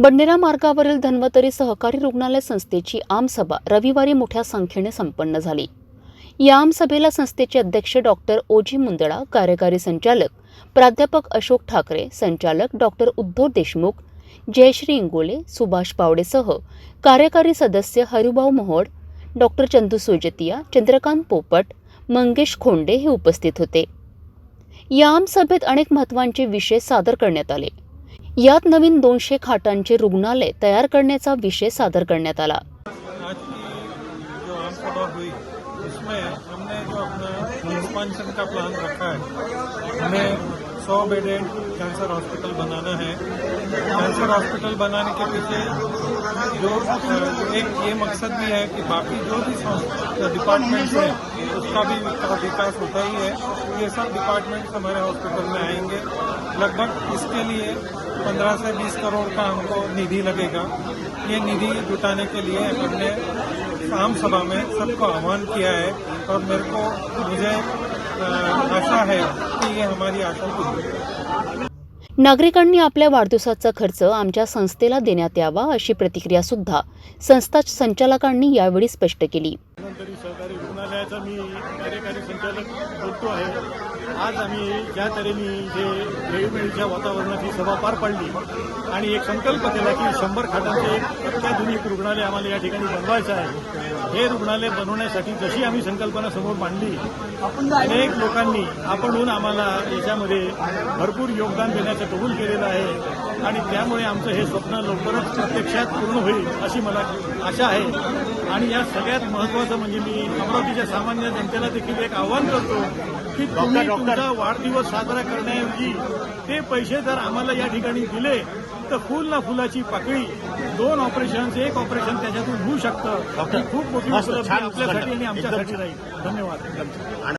बंडेरा मार्गावरील धन्वतरी सहकारी रुग्णालय संस्थेची आमसभा रविवारी मोठ्या संख्येने संपन्न झाली. या आमसभेला संस्थेचे अध्यक्ष डॉक्टर ओजी मुंदडा कार्यकारी संचालक प्राध्यापक अशोक ठाकरे संचालक डॉक्टर उद्धव देशमुख जयश्री इंगोले सुभाष पावडेसह कार्यकारी सदस्य हरिभाऊ मोहोड डॉक्टर चंदू सुजतिया चंद्रकांत पोपट मंगेश खोंडे हे उपस्थित होते. या आमसभेत अनेक महत्त्वांचे विषय सादर करण्यात आले. यात नवीन दोनशे खाटांचे रुग्णालय तयार करण्याचा विषय सादर करण्यात आला. का प्लान रखा है हमें सौ बेडेड कैंसर हॉस्पिटल बनाना है कैंसर हॉस्पिटल बनाने के पीछे जो एक ये मकसद भी है कि बाकी जो भी डिपार्टमेंट्स हैं उसका भी विकास होता ही है ये सब डिपार्टमेंट्स हमारे हॉस्पिटल में आएँगे। लगभग इसके लिए 15 से 20 करोड़ का हमको निधि लगेगा। ये निधि जुटाने के लिए हमने आम सभा में सबको आह्वान किया है और मेरे को मुझे आशा है कि ये हमारी आशा पूरी नागरिकांनी आपल्या वाढदिवसाचा खर्च आमच्या संस्थेला देण्यात यावा अशी प्रतिक्रिया सुद्धा संस्था संचालकांनी यावेळी स्पष्ट केली. रुग्णालयाचा मी कार्यकारी संचालक बोलतो आहे. आज आम्ही ज्या तऱ्हेने जे वेळवेळीच्या वातावरणात ही सभा पार पाडली आणि एक संकल्प केला की शंभर खाटांचे एक अत्याधुनिक रुग्णालय आम्हाला या ठिकाणी बनवायचं आहे. हे रुग्णालय बनवण्यासाठी जशी आम्ही संकल्पना समोर मांडली अनेक लोकांनी आपणहून आम्हाला याच्यामध्ये भरपूर योगदान देण्याचं कबूल केलेलं आहे आणि त्यामुळे आमचं हे स्वप्न लवकरच प्रत्यक्षात पूर्ण होईल अशी मला आशा आहे. आणि या सगळ्यात महत्वाचं म्हणजे मी अमरावतीच्या सामान्य जनतेला देखील एक आव्हान करतो की तुम्ही तुमचा वाढदिवस साजरा करण्याऐवजी ते पैसे जर आम्हाला या ठिकाणी दिले तर फुल ना फुलाची पाकळी दोन ऑपरेशन एक ऑपरेशन त्याच्यातून होऊ शकतं. खूप मोठी उपलब्धी आपल्यासाठी आणि आमच्यासाठी राहील. धन्यवाद.